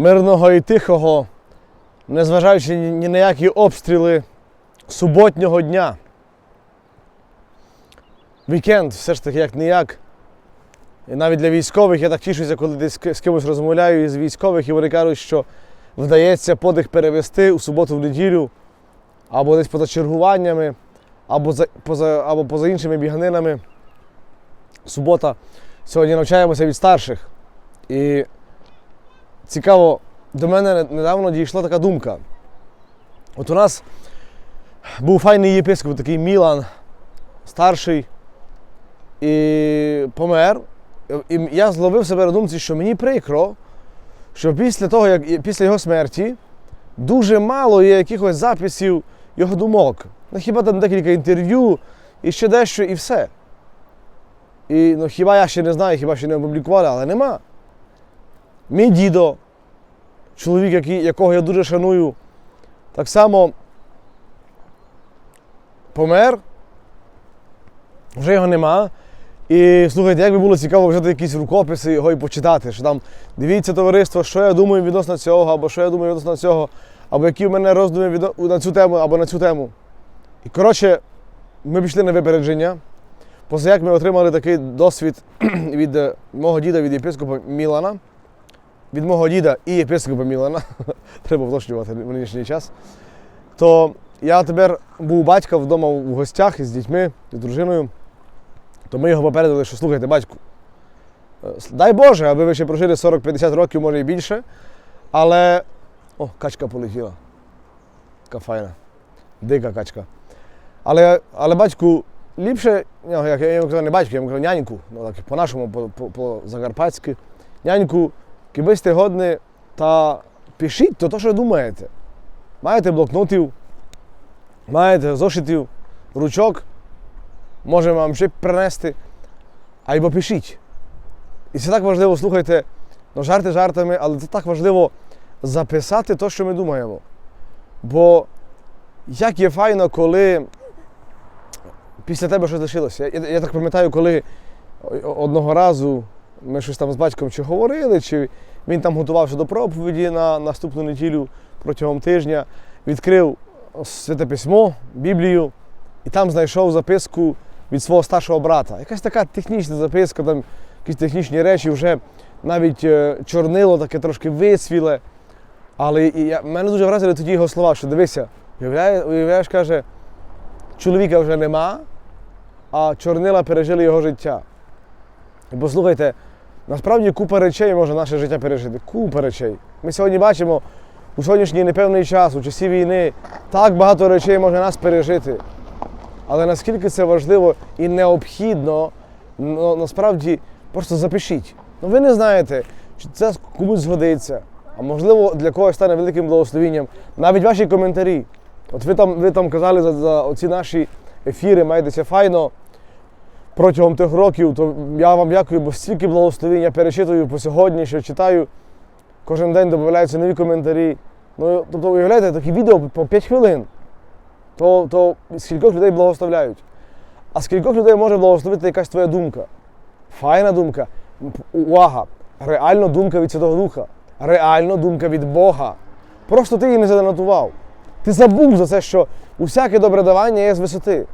мирного і тихого, незважаючи ні на які обстріли суботнього дня. Вікенд все ж таки як ніяк. І навіть для військових я так тішуся, коли десь з кимось розмовляю із військових, і вони кажуть, що вдається подих перевести у суботу в неділю, або десь поза чергуваннями, або за, поза, або поза іншими біганинами. Субота. Сьогодні навчаємося від старших. І цікаво, до мене недавно дійшла така думка. От у нас був файний єпископ, такий Мілан, старший, і помер. І я зловив себе на думці, що мені прикро, що після того, як після його смерті дуже мало є якихось записів його думок. Ну, хіба там декілька інтерв'ю і ще дещо, і все. І ну, хіба я ще не знаю, хіба ще не опублікували, але нема. Мій дідо, чоловік, якого я дуже шаную, так само помер, вже його нема. І слухайте, як би було цікаво взяти якісь рукописи його і почитати, що там дивіться товариство, що я думаю відносно цього, або що я думаю відносно цього, або які в мене роздуми відно- на цю тему, або на цю тему. І коротше, ми пішли на випередження. Поза як ми отримали такий досвід від е, мого діда, від єпископа Мілана, від мого діда і єпископа Мілана, треба уточнювати в нинішній час, то я тепер був батька вдома в гостях із дітьми, з дружиною, то ми його попередили, що слухайте, батьку, е, дай Боже, аби ви ще прожили 40-50 років, може і більше, але. О, качка полетіла. Така файна. Дика качка. Але, але батьку, ліпше, як я йому казав, не батьку, я йому казав няньку, ну так по-нашому, по, по, по-закарпатськи. Няньку, киби сте годні, та пишіть то, що думаєте. Маєте блокнотів, маєте зошитів, ручок, можемо вам ще принести, або пишіть. І це так важливо, слухайте, ну жарти жартами, але це так важливо записати те, що ми думаємо. Бо як є файно, коли після тебе щось лишилося. Я, я так пам'ятаю, коли одного разу ми щось там з батьком чи говорили, чи він там готувався до проповіді на наступну неділю протягом тижня, відкрив святе письмо, Біблію, і там знайшов записку від свого старшого брата. Якась така технічна записка, там якісь технічні речі, вже навіть е, чорнило таке трошки висвіле. Але і я, мене дуже вразили тоді його слова, що дивися, уявляєш, уявляєш, каже, чоловіка вже нема, а чорнила пережили його життя. І послухайте, насправді купа речей може наше життя пережити. Купа речей. Ми сьогодні бачимо у сьогоднішній непевний час, у часі війни, так багато речей може нас пережити. Але наскільки це важливо і необхідно, ну, насправді просто запишіть. Ну ви не знаєте, чи це комусь згодиться, а можливо для когось стане великим благословенням. Навіть ваші коментарі. От ви там, ви там казали за, за оці наші ефіри, маєтеся файно протягом тих років, то я вам дякую, бо стільки благословень я перечитую по сьогодні, що читаю. Кожен день додаються нові коментарі. Ну, тобто, уявляєте, такі відео по 5 хвилин. То, то скількох людей благословляють. А скількох людей може благословити якась твоя думка. Файна думка. Увага! Реально думка від Святого Духа. Реально думка від Бога. Просто ти її не занотував. Ти забув за це, що усяке добре давання є з висоти.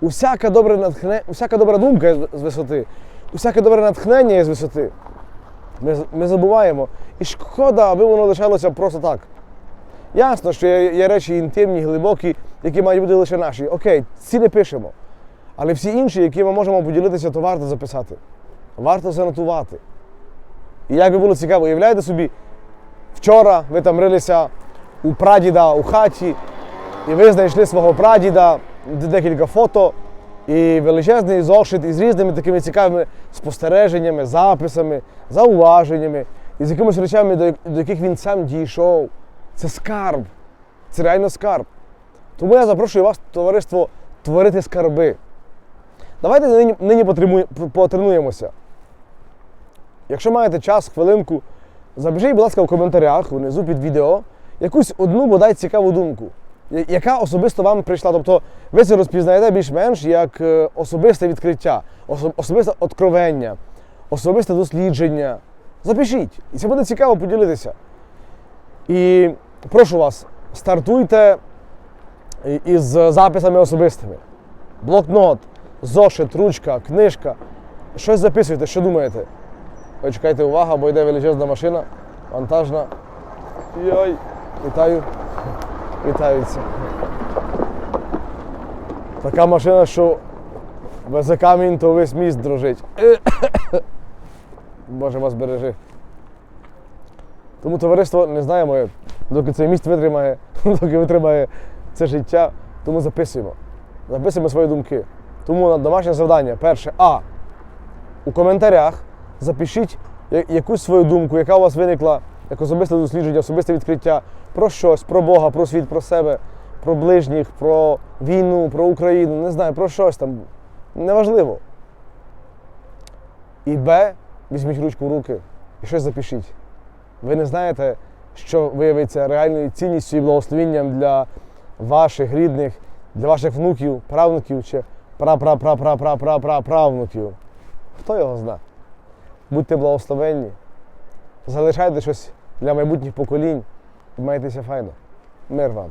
Усяка добра, натхне... усяка добра думка з висоти. Усяке добре натхнення з висоти. Ми, ми забуваємо. І шкода, аби воно лишалося просто так. Ясно, що є, є речі інтимні, глибокі, які мають бути лише наші. Окей, ці не пишемо. Але всі інші, які ми можемо поділитися, то варто записати. Варто занотувати. І як би було цікаво, уявляєте собі, вчора ви там рилися у прадіда у хаті, і ви знайшли свого прадіда, декілька фото, і величезний зошит із різними такими цікавими спостереженнями, записами, зауваженнями, і з якимись речами, до, яких він сам дійшов. Це скарб. Це реально скарб. Тому я запрошую вас, товариство, творити скарби. Давайте нині, нині потренуємося. Якщо маєте час, хвилинку, запишіть, будь ласка, в коментарях внизу під відео якусь одну бодай цікаву думку, яка особисто вам прийшла. Тобто ви це розпізнаєте більш-менш як е, особисте відкриття, особисте откровення, особисте дослідження. Запишіть. І це буде цікаво поділитися. І прошу вас, стартуйте із записами особистими. Блокнот, зошит, ручка, книжка. Щось записуйте, що думаєте. Ви чекайте увага, бо йде величезна машина, вантажна. Йой, вітаю. Вітаються. Така машина, що везе камінь, то весь міст дрожить. Боже вас бережи. Тому товариство не знаємо, доки цей міст витримає, доки витримає це життя, тому записуємо. Записуємо свої думки. Тому на домашнє завдання. Перше, А. У коментарях запишіть якусь свою думку, яка у вас виникла як особисте дослідження, особисте відкриття про щось, про Бога, про світ, про себе, про ближніх, про війну, про Україну, не знаю, про щось там. Неважливо. І Б. Візьміть ручку в руки і щось запишіть. Ви не знаєте, що виявиться реальною цінністю і благословенням для ваших рідних, для ваших внуків, правнуків чи пра-пра-пра-пра-пра-пра-правнуків. Хто його зна? Будьте благословенні, залишайте щось для майбутніх поколінь майтеся файно. Мир вам.